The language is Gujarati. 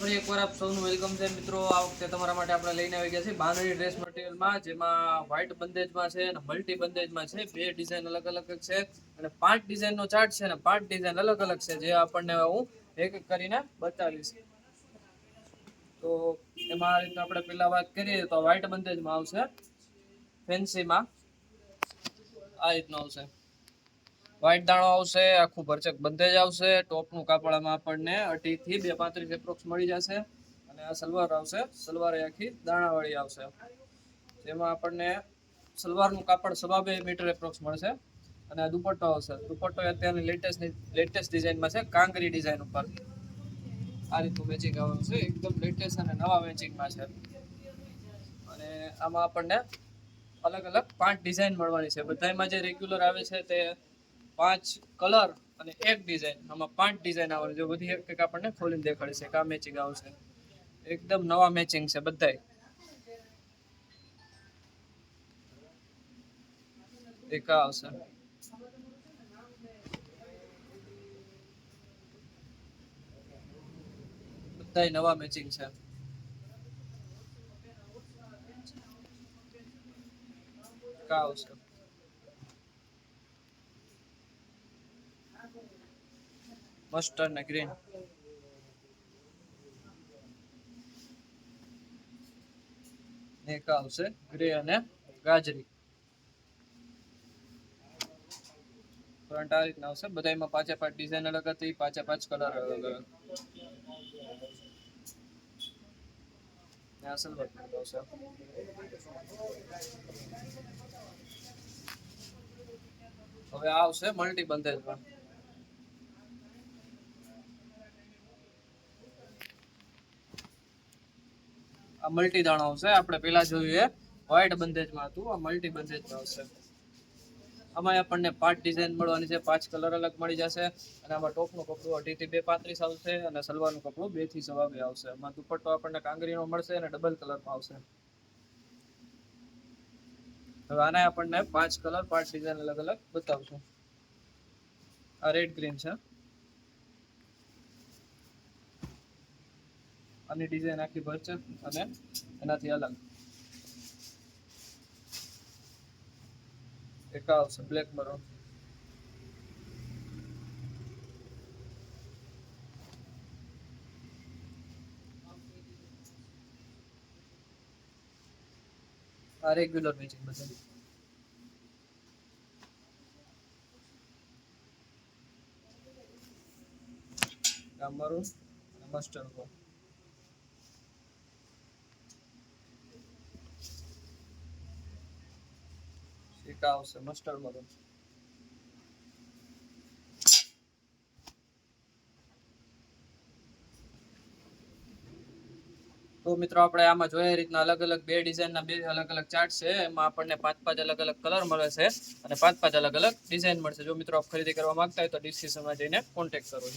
ફરી એકવાર આપ સૌનું વેલકમ છે. મિત્રો, આ વખતે તમારા માટે આપણે લઈને આવી ગયા છે બાંધણી ડ્રેસ મટીરિયલમાં જેમાં વ્હાઇટ બંદેજમાં છે અને મલ્ટી બંદેજમાં છે. બે ડિઝાઇન અલગ અલગ છે અને પાંચ ડિઝાઇનનો ચાર્ટ છે અને પાંચ ડિઝાઇન અલગ અલગ છે, જે આપણને હું એક એક કરીને બતાવીશ. તો એમાં આ રીતના આપણે પહેલા વાત કરીએ તો વ્હાઇટ બંદેજમાં આવશે. ફેન્સીમાં આ રીતનું આવશે. વ્હાઇટ દાણો આવશે, આખું ભરચક બંધેજ આવશે. ટોપનું કાપડમાં આપણને અઢીથી બે પાંત્રીસ એપ્રોક્સ મળી જશે. અને આ સલવાર આવશે. સલવાર એ આખી દાણાવાળી આવશે. જેમાં આપણને સલવારનું કાપડ સવા બે મીટર એપ્રોક્સ મળશે. અને આ દુપટ્ટો આવશે. દુપટ્ટો એ અત્યારની લેટેસ્ટ લેટેસ્ટ ડિઝાઇનમાં છે. કાંકરી ડિઝાઇન ઉપર. આ રીતનું મેચિંગ આવવાનું છે. એકદમ લેટેસ્ટ અને નવા મેચિંગમાં છે. અને આમાં આપણને અલગ અલગ પાંચ ડિઝાઇન મળવાની છે. બધામાં જે રેગ્યુલર આવે છે તે પાંચ કલર અને એક ડિઝાઇન આમાં પાંચ ડિઝાઇન આવવાની છે. બધી એક એક આપણને ખોલીને દેખાડે છે કા મેચિંગ આવશે એકદમ નવા મેચિંગ છે બધાય. એક આ આવશે. બધાય નવા મેચિંગ છે. કા આવશે. મસ્ટર્ડ ને ગ્રીન એક આવશે ગ્રે અને ગાજરી. ફ્રન્ટ આ રીતના આવશે. બધાયમાં પાછા પાંચ ડિઝાઇન અલગ હતી પાછા પાંચ કલર અલગ. અલગ આવશે. હવે આવશે મલ્ટી બંધેજમાં આ મલ્ટી દાણો આવશે આપણે પહેલા જોયું એ વ્હાઇટ બંધેજમાં હતું. આ મલ્ટી બંધેજમાં આવશે. આમાં આપણને પાંચ ડિઝાઇન મળવાની છે. પાંચ કલર અલગ મળી જશે. અને આમાં ટોપનું કપડું અઢીથી બે પાંત્રીસ આવશે અને સલવારનું કપડું બેથી સવા બે આવશે. આમાં દુપટ્ટો આપણને કાંગરીનો મળશે અને ડબલ કલરમાં આવશે. હવે આને આપણને પાંચ કલર પાંચ ડિઝાઇન અલગ અલગ બતાવશું. આ રેડ ગ્રીન છે. આની ડિઝાઇન આખી ભરચક અને એનાથી અલગ. એક આવશે બ્લેક મરૂન આ રેગ્યુલર મેચિંગ બધા. આ મરૂન અને એક આવશે મસ્ટર્ડ મરૂન તો. મિત્રો, આપણે આમાં જોઈએ રીતના અલગ અલગ બે ડિઝાઇનના બે અલગ અલગ ચાર્ટ છે. એમાં આપણને પાંચ પાંચ અલગ અલગ કલર મળે છે અને પાંચ પાંચ અલગ અલગ ડિઝાઇન મળશે. જો મિત્રો આપ ખરીદી કરવા માંગતા હોય તો ડિસ્ક્રિપ્શનમાં જઈને કોન્ટેક્ટ કરો.